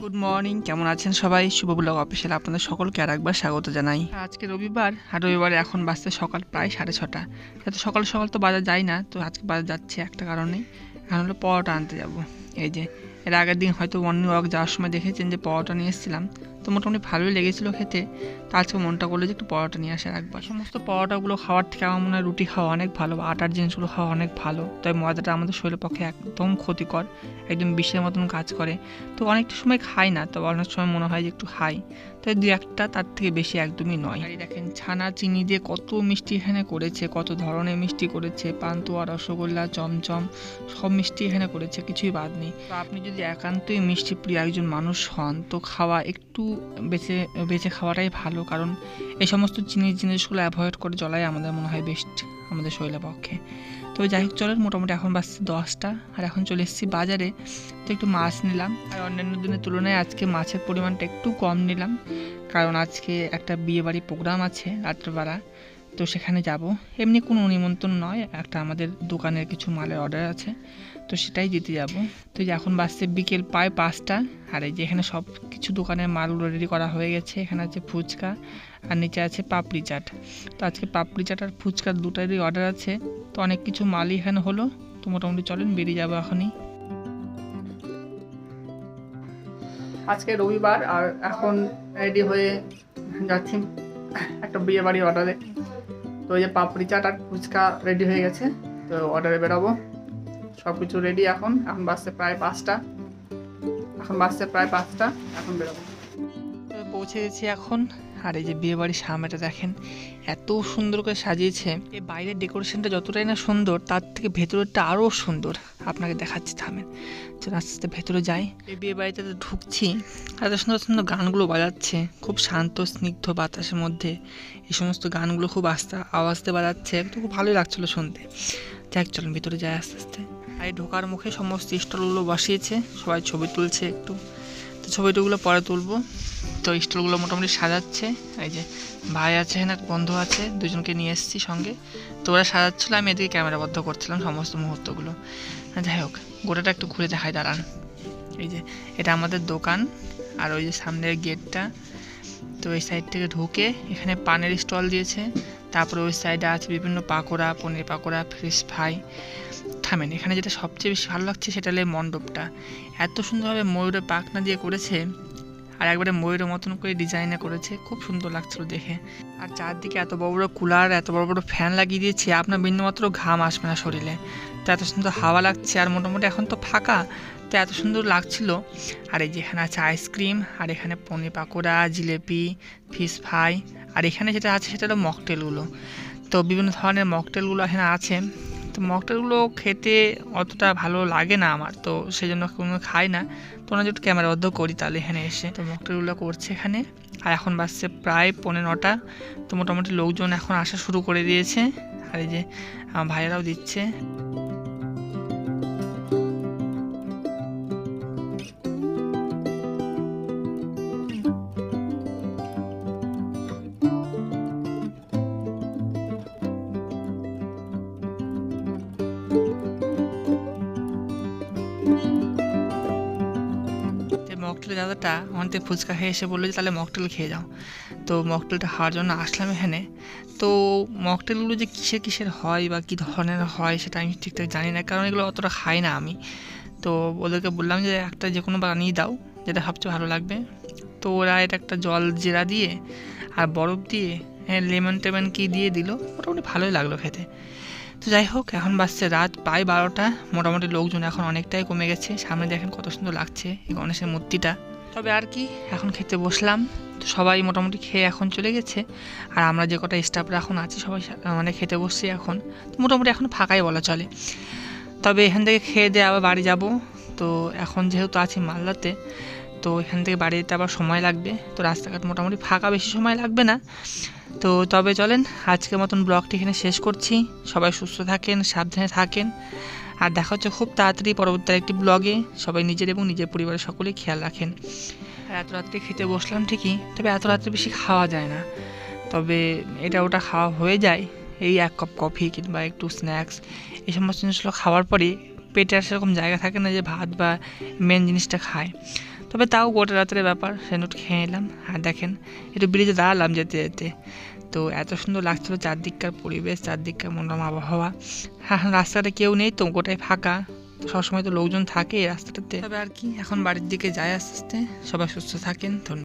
Good morning কেমন আছেন সবাই? শুভ ব্লগ অফিসিয়াল আপনাদের সকলকে আর একবার স্বাগত জানাই। আজকে রবিবার, আর রবিবারে এখন বাজতে সকাল প্রায় সাড়ে ছটা। এত সকাল সকাল তো বাজার যাই না, তো আজকে বাজার যাচ্ছে একটা কারণে। এখন হলো পরোটা আনতে যাব। এই যে, এর আগের দিন হয়তো ওয়াক যাওয়ার সময় দেখেছেন যে পরোটা নিয়ে এসেছিলাম। তো মোটামুটি ভালোই লেগেছিলো খেতে। তো আজকে মনটা করল যে একটু পরোটা নিয়ে আসার একবার সমস্ত পরোটাগুলো খাওয়ার থেকে আমার মনে হয় রুটি খাওয়া অনেক ভালো বা আটার জিনিসগুলো খাওয়া অনেক ভালো। তাই ময়দাটা আমাদের শরীরের পক্ষে একদম ক্ষতিকর একদম বিষের মতন কাজ করে। তো অনেকটা সময় খাই না তো অনেক সময় মনে হয় যে একটু খাই। তাই দু একটা তার থেকে বেশি একদমই নয়। এই দেখেন ছানা চিনি দিয়ে কত মিষ্টি এখানে করেছে কত ধরনের মিষ্টি করেছে। পান্তুয়া রসগোল্লা চমচম সব মিষ্টি এখানে করেছে কিছুই বাদ নেই। তো আপনি যদি একান্তই মিষ্টি প্রিয় একজন মানুষ হন তো খাওয়া একটু বেঁচে বেঁচে খাওয়াটাই ভালো। কারণ এই সমস্ত জিনিস, জিনিসগুলো অ্যাভয়েড করে চলাই আমাদের মনে হয় বেস্ট আমাদের শরীরের পক্ষে। তো যাই হোক, চলেন মোটামুটি এখন বাজছে দশটা। আর এখন চলে এসেছি বাজারে। তো একটু মাছ নিলাম। আর অন্যান্য দিনের তুলনায় আজকে মাছের পরিমাণটা একটু কম নিলাম। কারণ আজকে একটা বিয়েবাড়ি প্রোগ্রাম আছে রাত্রেবেলা। তো সেখানে যাব। এমনি কোনো নিমন্ত্রণ নয়, একটা আমাদের দোকানের কিছু মালের অর্ডার আছে, তো সেটাই দিতে যাব। তো এখন বাজছে বিকেল প্রায় পাঁচটা, আর এই যে এখানে সব কিছু দোকানের মালগুলো রেডি করা হয়ে গেছে। এখানে আছে ফুচকা, আর নিচে আছে পাপড়ি চাট। তো আজকে পাপড়ি চাট আর ফুচকার দুটারই অর্ডার আছে, তো অনেক কিছু মালই এখানে হলো। তো মোটামুটি চলেন, বেরিয়ে যাব এখনই। আজকে রবিবার, আর এখন রেডি হয়ে যাচ্ছি একটা বিয়ে বাড়ির অর্ডারে তো এই যে পাপড়ি চাট আর ফুচকা রেডি হয়ে গেছে, তো অর্ডারে বেরোবো। সব কিছু রেডি এখন এখন বাসে প্রায় পাঁচটা। এখন বাসে প্রায় পাঁচটা, এখন বেরোবো। পৌঁছে গেছি এখন। আর এই যে বিয়ে বাড়ির সামনেটা দেখেন, এত সুন্দর করে সাজিয়েছে। এই বাইরের ডেকোরেশনটা যতটাই না সুন্দর, তার থেকে ভেতরেরটা আরও সুন্দর। আপনাকে দেখাচ্ছি থামেন। চলে আস্তে আস্তে ভেতরে যাই। এই বিয়ে বাড়িতে ঢুকছি, এত সুন্দর সুন্দর গানগুলো বাজাচ্ছে, খুব শান্ত, স্নিগ্ধ বাতাসের মধ্যে। এই সমস্ত গানগুলো খুব আস্তে আওয়াজতে বাজাচ্ছে, তো খুব ভালোই লাগছিল শুনতে। যাক চলুন ভিতরে যাই আস্তে আস্তে। আর ঢোকার মুখে সমস্ত স্টলগুলো বসিয়েছে, সবাই ছবি তুলছে একটু। তো ছবিটুগুলো পরে তুলবো। তো স্টলগুলো মোটামুটি সাজাচ্ছে। এই যে ভাই আছে এক বন্ধু আছে, দুজনকে নিয়ে এসেছি সঙ্গে। তো ওরা সাজাচ্ছিলো, আমি এদিকে ক্যামেরাবদ্ধ করছিলাম সমস্ত মুহূর্তগুলো। যাই হোক, গোটাটা একটু ঘুরে দেখায় দাঁড়ান। এই যে, এটা আমাদের দোকান, আর ওই যে সামনের গেটটা। তো এই সাইড থেকে ঢুকে এখানে পানের স্টল দিয়েছে। তারপরে ওই সাইডে আছে বিভিন্ন পাকোড়া, পনির পাকোড়া, ফিশ ফ্রাই। থামেন, এখানে যেটা সবচেয়ে বেশি ভালো লাগছে সেটা হলো মণ্ডপটা। এত সুন্দরভাবে ময়ূরের পাখনা দিয়ে করেছে আর একবারে ময়ূরের মতন করে ডিজাইনে করেছে, খুব সুন্দর লাগছিল দেখে। আর চারদিকে এত বড় বড় কুলার, এত বড় বড় ফ্যান লাগিয়ে দিয়েছে, আপনার বিন্দুমাত্র ঘাম আসবে না শরীরে। তো এত সুন্দর হাওয়া লাগছে, আর মোটামুটি এখন তো ফাঁকা, তো এত সুন্দর লাগছিল। আর এই যেখানে আছে আইসক্রিম আর এখানে পনির পাকোড়া, জিলেপি ফিশ ফ্রাই আর এখানে যেটা আছে সেটা হলো মকটেলগুলো তো বিভিন্ন ধরনের মকটেলগুলো এখানে আছে। তো মকটেলগুলো খেতে অতটা ভালো লাগে না আমার, তো সেই জন্য কোনো খাই না। তো যদি ক্যামেরা ক্যামেরাবদ্ধ করি তাহলে এখানে এসে তো মকটেলগুলো করছে এখানে। আর এখন বাসছে প্রায় পনেরো নটা। তো মোটামুটি লোকজন এখন আসা শুরু করে দিয়েছে। আর এই যে আমার ভাইয়েরাও দিচ্ছে। মকটেল দাদাটা থেকে ফুচকা খেয়ে এসে বলল যে, তাহলে মকটেল খেয়ে যাও। তো মকটেলটা খাওয়ার জন্য আসলাম এখানে। তো মকটেলগুলো যে কিসের কিসের হয় বা কী ধরনের হয় সেটা আমি ঠিকঠাক জানি না, কারণ এগুলো অতটা খাই না আমি। তো ওদেরকে বললাম যে, একটা যে কোনো বানিয়ে দাও, যেটা সবচেয়ে ভালো লাগবে। তো ওরা এটা একটা জল জিরা দিয়ে আর বরফ দিয়ে হ্যাঁ লেমন টেমন কি দিয়ে দিল, মোটামুটি ভালোই লাগল খেতে। তো যাই হোক, এখন বাজছে রাত, প্রায় বারোটা। মোটামুটি লোকজন এখন অনেকটাই কমে গেছে। সামনে দেখেন কত সুন্দর লাগছে এই গণেশের মূর্তিটা। তবে আর কি, এখন খেতে বসলাম। তো সবাই মোটামুটি খেয়ে এখন চলে গেছে। আর আমরা যে কটা স্টাফরা এখন আছি, সবাই মানে খেতে বসছি এখন। তো মোটামুটি এখন ফাঁকাই বলা চলে। তবে এখান থেকে খেয়ে দিয়ে আবার বাড়ি যাব। তো এখন যেহেতু আছি মালদাতে তো এখান থেকে বাড়ি যেতে আবার সময় লাগবে। তো রাস্তাঘাট মোটামুটি ফাঁকা বেশি সময় লাগবে না। তো তবে চলেন, আজকের মতন ব্লগটি এখানে শেষ করছি। সবাই সুস্থ থাকেন, সাবধানে থাকেন। আর দেখা হচ্ছে খুব তাড়াতাড়ি পরবর্তী একটি ব্লগে। সবাই নিজের এবং নিজের পরিবারের সকলেই খেয়াল রাখেন। এত রাত্রে খেতে বসলাম ঠিকই, তবে এত রাত্রে বেশি খাওয়া যায় না। তবে এটা ওটা খাওয়া হয়ে যায়। এই এক কাপ কফি কিংবা একটু স্ন্যাক্স, এই সমস্ত জিনিসগুলো খাওয়ার পরেই পেটে আর সেরকম জায়গা থাকে না যে ভাত বা মেন জিনিসটা খায়। তবে তাও গোটা রাতের ব্যাপার। সে নোট খেয়ে এলাম আর দেখেন, একটু ব্রিজে দাঁড়ালাম যেতে যেতে। তো এত সুন্দর লাগছিল চারদিককার পরিবেশ, চারদিককার মনোরম আবহাওয়া। হ্যাঁ রাস্তাটা কেউ নেই তো, গোটাই ফাঁকা। সবসময় তো লোকজন থাকে রাস্তাটাতে। তবে আর কি, এখন বাড়ির দিকে যায় আস্তে আস্তে। সবাই সুস্থ থাকেন, ধন্যবাদ।